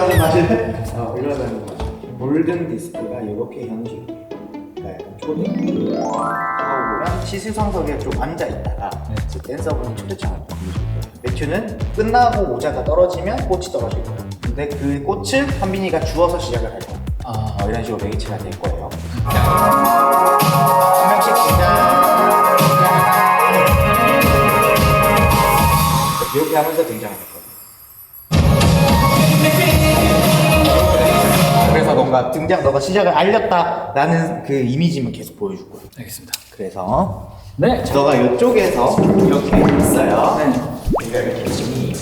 이거라도 마실래? 어, 이거라도 마실래? 골든 디스크가 이렇게. 그러니까 약간 초대. 하고 시승석에 좀 앉아 있다가 네. 댄서분이 거예요. 매튜는 끝나고 모자가 떨어지면 꽃이 떨어질 거예요. 근데 그 꽃을 한빈이가 주워서 시작을 할 거예요. 아, 어, 이런 식으로 매기치가 될 거예요. 한 명씩 등장. 이렇게 하면서 등장을 했거든요. 뭔가 등장 너가 시작을 알렸다라는 그 이미지만 계속 보여줄 거예요. 알겠습니다. 그래서 네. 너가 이쪽에서 이렇게 있어요. 네. 여기가 이렇게 있으니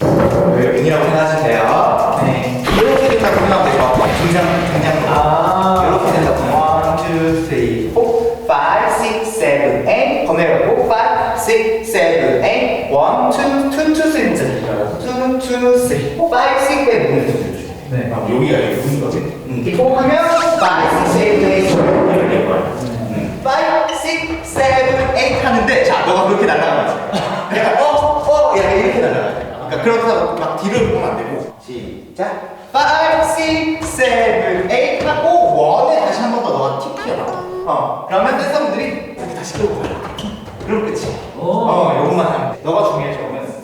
윙이라고 생각하시면 돼요. 네. 이렇게 된다 보면 될것 같아요. 등장, 등장. 아. 이렇게 된다 보면 1, 2, 3, 4, 5, 6, 7, 8 검해갖고 5, 6, 7, 8 1, 2, 2, 2, 2, 3 2, 2, 3, 5, 6, 7, 8 문을 들려줘요. 네. 아, 여기가 여기 문인 거지. 음. 이거 하면 5, 6, 7, 8 이렇게 될 거야. 5, 6, 7, 8 하는데 자 너가 그렇게 날아가야지 약간 어? 어? 약간 이렇게 날아가야 돼 그러니까 그렇다고 막 뒤를 보면 안 되고 시작 5, 6, 7, 8 하고 원에 다시 한 번 더 너가 틱 튀어나와 어 그러면 댄서분들이 이렇게 다시 끌고 가요 그럼 끝이 오. 어 요것만 하면 돼 너가 중요한 점은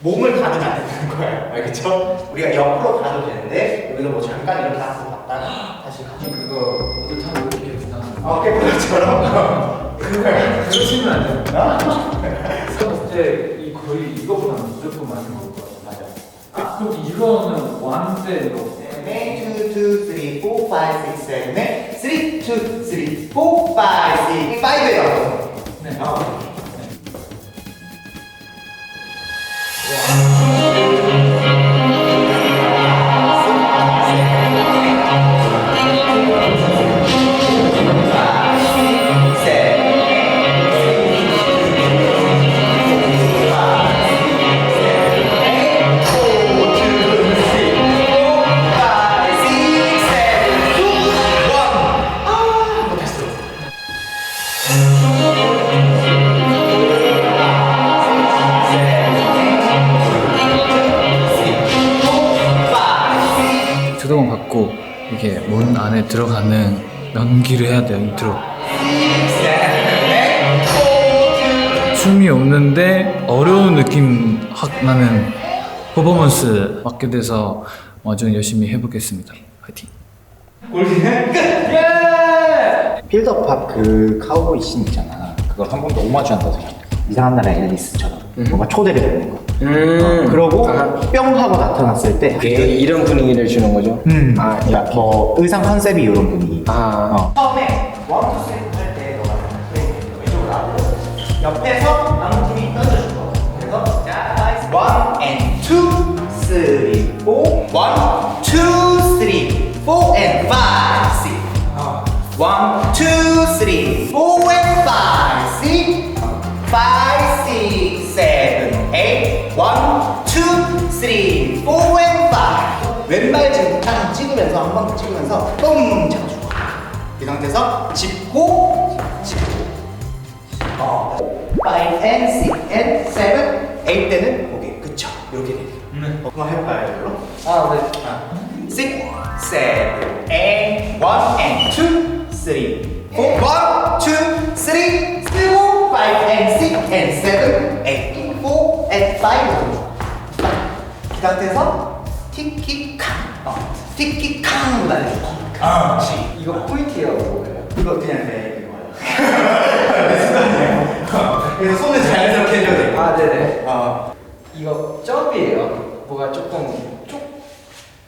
몸을 가르면 안 된다는 거야 알겠죠? 우리가 옆으로 가도 되는데 여기서 뭐 잠깐 이렇게 앞으로 갔다가 다시 가고 그거 모두 타고 이렇게 했구나. 어 깨끗처럼 그거야 그러시면 안 돼요. 어? 그때 이 거의 이거보다 무조건 많은 걸 거예요. 맞아. 아, 그럼 이거는 완대로. 1, 2, 2, 3, 4, 5, 6, 7, 8 3, 2, 3, 4, 5, 6, 5에 가서 네. 어. 해야 돼요 인트로. 춤이 없는데 어려운 느낌 확 나는 퍼포먼스 맡게 돼서 완전 열심히 해보겠습니다! 예! 필더팝 그 카우보이 씬 있잖아. 그걸 한번더 오마주 한다고 생각해. 이상한 나라 앨리스처럼. 뭔가 초대를 해는 거 음. 그러고 아, 뿅 하고 나타났을 때그 이런 분위기를 주는 거죠? 음, 아, 야, 뭐 의상 컨셉이 이런 분위기. 아. 어. 처음에 원, 투, 쓰리 할때 너가 왼쪽으로 나고 옆에서 아무 팀이 던져줄 거. 그래서 자, 원, and two, three, four, one, two, three, four, and five, six. 어. One, two, three, four, and five, six. Five, six, 왼발 지금 딱 찍으면서 한 번 찍으면서 뻥 잡아주고 이 상태에서 짚고 짚고 어. five and six and seven, eight 때는 오케이 그쵸 이렇게 돼요. 어, 그럼 해볼까요 이걸로? 아, 네. 아, six, seven, eight, one and two, three, four, one, two, three, four, five and six and seven, eight, four and five. 그 상태에서 티키캉, 어, 티키캉으로 날려줘. 아, 그렇지. 이거 포인트라고 뭐예요? 이거 그냥 내 이거예요. 그래서 손을 자연스럽게 해줘야 돼. 아, 네네. 어. 이거 점이에요. 뭐가 조금,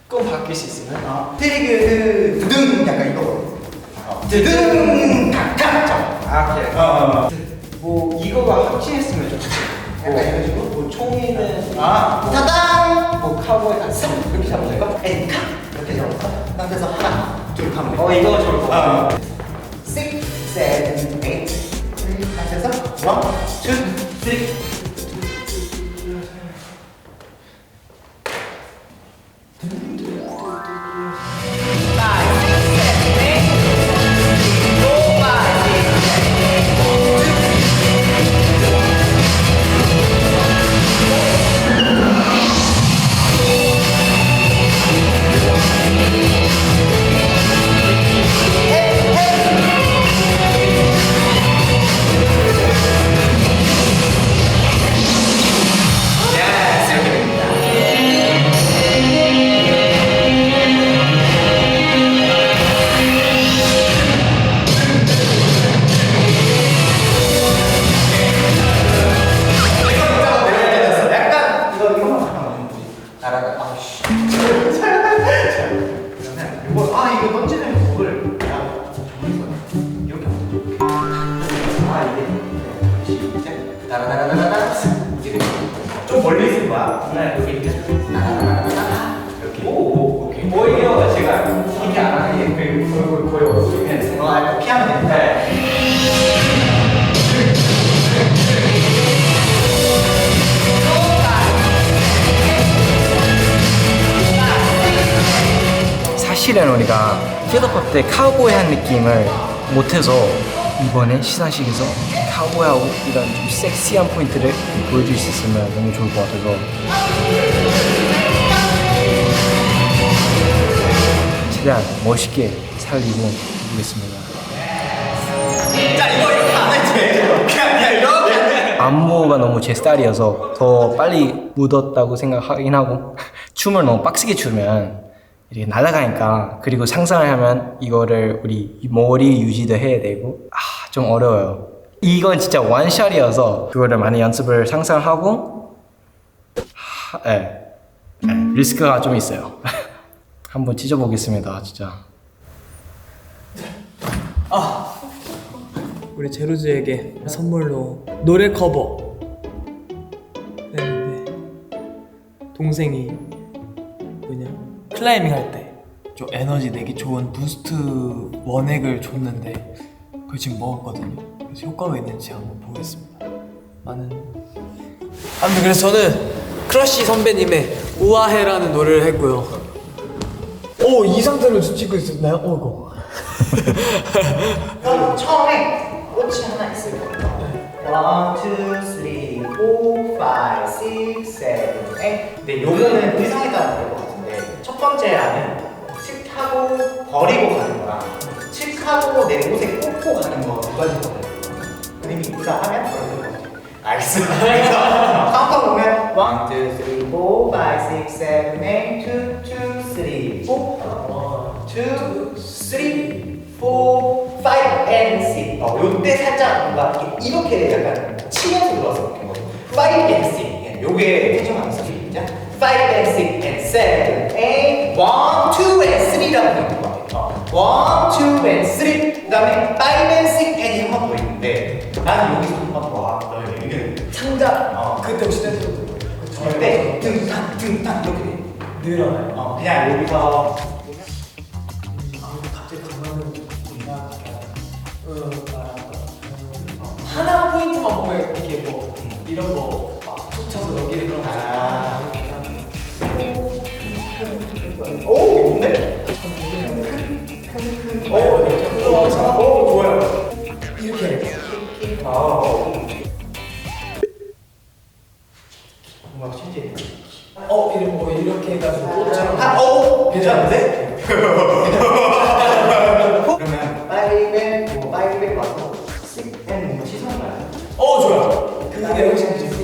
조금 바뀔 수 있으면? 어. 티그 두둥 약간 이거. 어. kakak 점. 아, 오케이. 어, 어. 뭐, 이거가 확실했으면 좋겠어요. 뭐, 약간 이런 식으로? 뭐, 총이는, 아, 타당! 뭐, 카우보이 다 싹, 이렇게 잡으면 될까? 엔카! 이렇게 잡았어. 상태에서 하나, 둘 하면 돼. 어, 이거 좋을 것 같아요. 어. six, seven, eight. 상태에서 one, two, three. 하면 됩니다. 사실은 우리가 필드팝 때 카우보이 한 느낌을 못해서 이번에 시상식에서 카우보이하고 이런 좀 섹시한 포인트를 보여줄 수 있으면 너무 좋을 것 같아서 최대한 멋있게 살리고 보겠습니다. 자 이거 이렇게 안 해도 그냥 그냥 이렇게. 안무가 너무 제 스타일이어서 더 빨리 묻었다고 생각하긴 하고. 춤을 너무 빡세게 추면 이렇게 날아가니까 그리고 상상을 하면 이거를 우리 머리 유지도 해야 되고. 아 좀 어려워요. 이건 진짜 원샷이어서 그거를 많이 연습을 상상하고. 하, 예, 예, 리스크가 좀 있어요. 한번 찢어보겠습니다 진짜 우리 제로즈에게 선물로 노래 커버. 했는데 동생이 뭐냐? 클라이밍 할 때 좀 에너지 내기 좋은 부스트 원액을 줬는데 그걸 지금 먹었거든요. 그래서 효과가 있는지 한번 보겠습니다. 많은 아무튼 그래서 저는 크러쉬 선배님의 우아해라는 노래를 했고요. 오 이 상태로 찍고 있었나요? 어 그럼 처음에 꽃이 하나 있을 거예요. One, two, three, four, five, six, seven, eight. 근데 요거는 의상에 따라 다를 것 같은데 첫 번째 라는 칙하고 버리고 가는 거랑 칙하고 내 옷에 꽂고 가는 거 두 가지 거든요. 선생님이 의상하면 그렇게 것 같아요. 알겠습니다. 그래서 카운터 보면 one, two, three, four, five, six, seven, eight, two, two, three, four, one, two, three, four, five, and six. 어, 요때 살짝 뭔가 이렇게, 약간 치면서 들어서 이렇게 뭐 five and six. 예, 요게 태정하면서 시작. five and six and seven, eight, one, two and three라고 되는 것 같아요. 어, one, and three. 그 다음에 five and six and 한번 더 있는데 나는 여기서 한번 더 이게 창작. 어, 그때 혹시 댄스 그때 등탕 등탕 이렇게 돼. 늘어나요? 어, 그냥 여기서 이런 거막 툭쳐서 여기를 그런 거 아. 오, 좋네. 오, 오, 좋아요. 이렇게 아, 뭔가 신기해. 어 이런 뭐 이렇게 해가지고 꽃처럼 아, 오, 괜찮은데? 그러면 와서 식앤 뭔가 시선 가요. 어 좋아요 그게 훨씬 식앤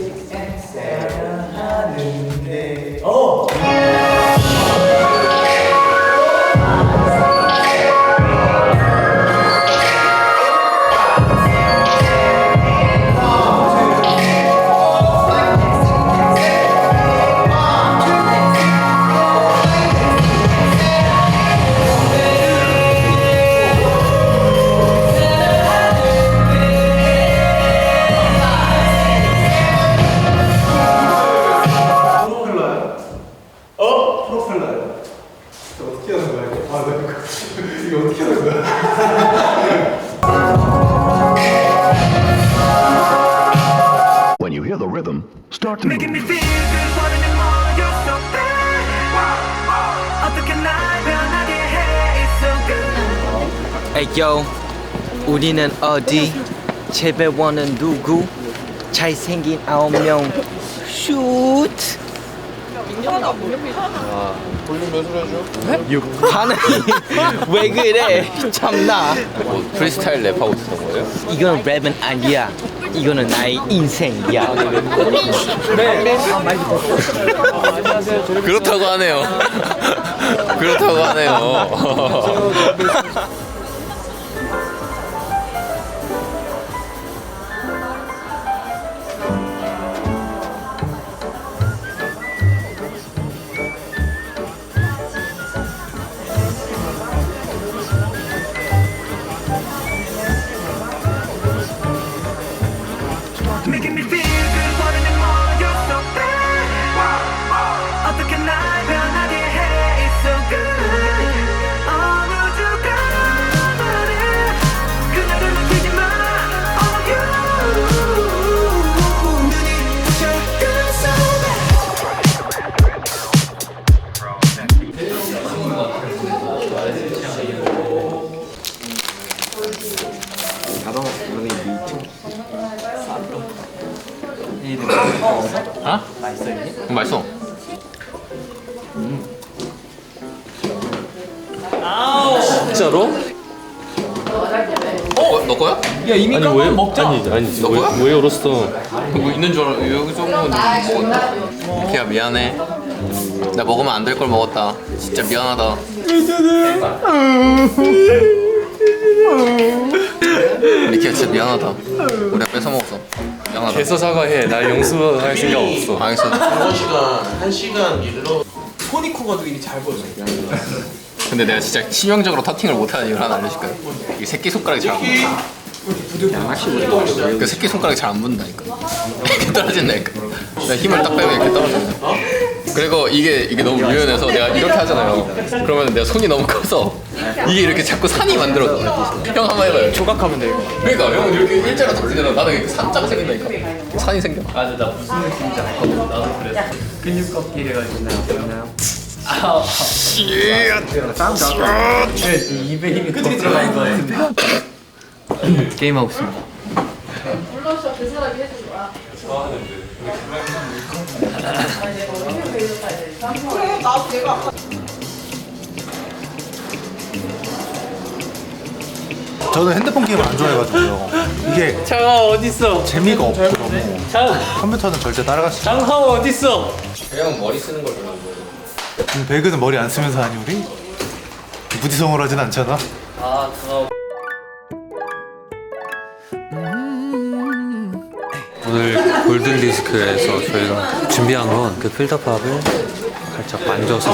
요 우리는 어디? 재배원은 누구? 잘생긴 아홉 명. 슛 반응이 왜 그래? 참나. 뭐 프리스타일 랩하고 있었던 거예요? 이건 랩은 아니야. 이거는 나의 인생이야. 그렇다고 하네요. 그렇다고 하네요. 야? 야 이미 깐거 먹자. 아니 너 거야? 왜 열었어? 뭐 있는 줄 알아 여기 정도는 먹었다 이렇게야 미안해 나 먹으면 안 될 걸 먹었다 진짜 미안하다 리키야 진짜 미안하다 우리가 뺏어 먹었어 미안하다 계속 사과해. 나 용서할 생각 없어. 알겠어 손이 커가지고 이게 잘 보여서. 근데 내가 진짜 치명적으로 터팅을 못하는 이유를 하나 알려줄까요? 이 새끼 손가락이 잘안 붙어 그 새끼 손가락이 잘 안 붙는다니까. 이렇게 떨어진다니까. 내가 힘을 딱 빼면 이렇게 떨어진다 그리고 이게 이게 너무 유연해서 내가 이렇게 하잖아요. 그러면 내가 손이 너무 커서 이게 이렇게 자꾸 산이 만들어져. 형 한번 해봐요. 조각하면 돼 이거. 그러니까 형은 이렇게 일자로 돌리잖아. 나는 이렇게 산자가 생긴다니까. 산이 생겨. 맞아 나 무슨 느낌인지 알거든 나도 그랬어. 근육 꺾기 해가지고 나 보나요? 입에 힘이 더 들어간 거 같은데 게임하고 있습니다. 저는 핸드폰 게임을 안 좋아해가지고요. 이게 장하 어딨어? 재미가 없고 너무 장 컴퓨터는 절대 따라갈 수. 장하 어딨어? 형은 머리 쓰는 걸 별로 안 좋아해 배그는 머리 안 쓰면서 하니 우리? 무지성으로 하진 않잖아. 아 장하. 골든 디스크에서 저희가 준비한 건 그 필터팝을 살짝 만져서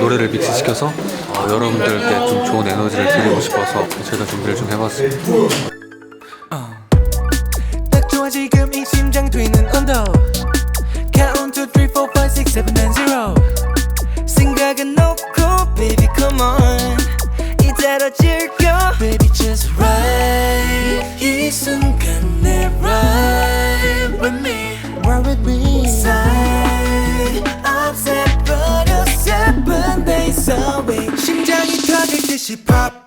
노래를 믹스시켜서 어, 여러분들께 좀 좋은 에너지를 드리고 싶어서 제가 준비를 좀 해봤습니다. 딱 좋아 지금 이 심장 뛰는 온도. Count to 3, 4, 5, 6, 7, 9, 0 생각은 놓고 baby come on. 이대로 즐겨. Baby just right. 이 순간 내 ride 터질듯이 pop pop pop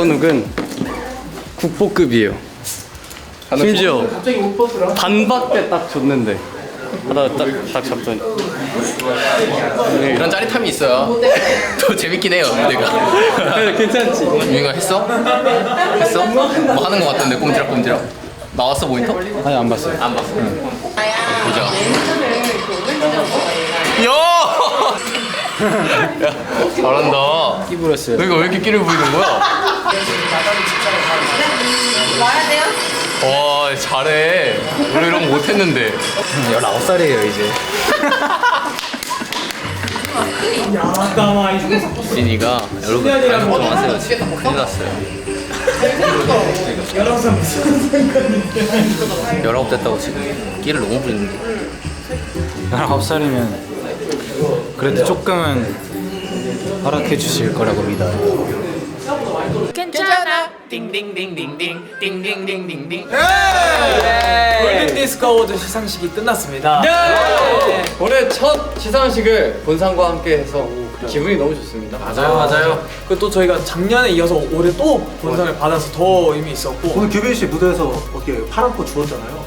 건욱은 국보급이에요. 심지어 반밖에 딱 줬는데 하다가 딱, 딱 잡더니 이런 짜릿함이 있어요 더 재밌긴 해요 내가 그래, 괜찮지? 유인가 했어? 했어? 뭐 하는 거 같던데 꼼지락꼼지락 나왔어 모니터? 아니 안 봤어요. 안 봤어 보자 야! 야 잘한다. 끼 부렸어요. 너희가 왜 이렇게 끼를 부리는 거야? 와 잘해. 우리 이런 거 못했는데. 19살이에요 이제. 진이가 여러분 잘 걱정하세요. 지금 큰일 났어요. 19 됐다고 지금 끼를 너무 부리는데. 19살이면 그래도 조금은 허락해 주실 거라고 믿어요 골든 디스크 어워드 시상식이 끝났습니다. 올해 첫 시상식을 본상과 함께 해서 기분이 너무 좋습니다. 맞아요, 맞아요. 그또 저희가 작년에 이어서 올해 또 본상을 받아서 더 의미 있었고. 오늘 규빈 씨 무대에서 어떻게 파란 꽃 주웠잖아요.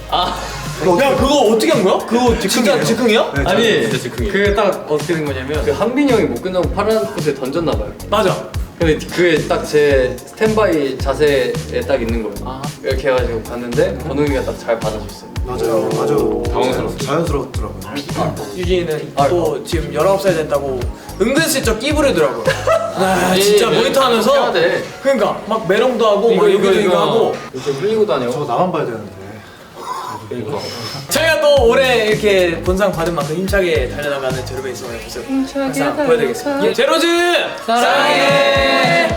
야, 그거 어떻게 한 거야? 그거 진짜 즉흥이야? 네, 아니 그딱 어떻게 된 거냐면 그 한빈이 형이 못 끝나고 파란 꽃에 던졌나 봐요. 맞아. 근데 그게 딱 제 스탠바이 자세에 딱 있는 거예요. 이렇게 해가지고 봤는데 건웅이가 딱 잘 받아줬어요. 맞아요. 아주 당황스러웠어요. 자연스럽더라고요. 유진이는 또 지금 19살 됐다고 은근슬쩍 끼부리더라고요. 아, 진짜 네, 모니터 해야 하면서 돼. 그러니까 막 메롱도 하고 막 여기도 이거 하고 이렇게 흘리고 다녀. 저거 나만 봐야 되는데. 저희가 또 올해 이렇게 본상 받은 만큼 힘차게 달려나가는 제로베 있어요. 항상 보여드리겠습니다. 제로즈 사랑해.